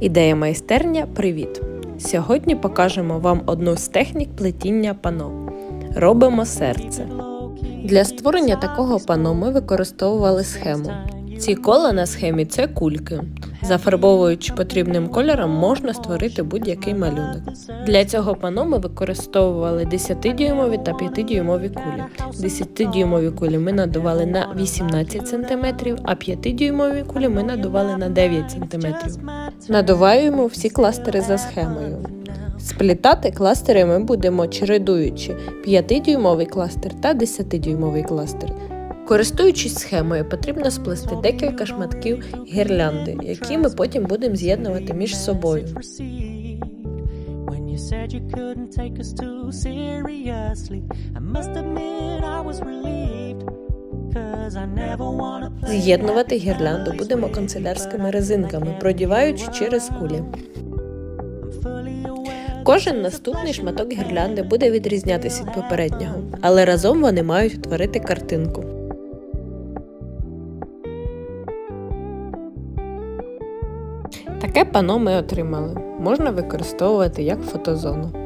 Ідея майстерня Привіт! Сьогодні покажемо вам одну з технік плетіння пано. Робимо серце. Для створення такого пано ми використовували схему. Ці кола на схемі це кульки. Зафарбовуючи потрібним кольором, можна створити будь-який малюнок. Для цього пано ми використовували 10-дюймові та 5-дюймові кулі. 10-дюймові кулі ми надували на 18 см, а 5-дюймові кулі ми надували на 9 см. Надуваємо всі кластери за схемою. Сплітати кластери ми будемо чередуючи 5-дюймовий кластер та 10-дюймовий кластер. Користуючись схемою, потрібно сплести декілька шматків гірлянди, які ми потім будемо з'єднувати між собою. You said you З'єднувати гірлянду будемо канцелярськими резинками, продіваючи через кулі. Кожен наступний шматок гірлянди буде відрізнятися від попереднього, але разом вони мають утворити картинку. Таке пано ми отримали. Можна використовувати як фотозону.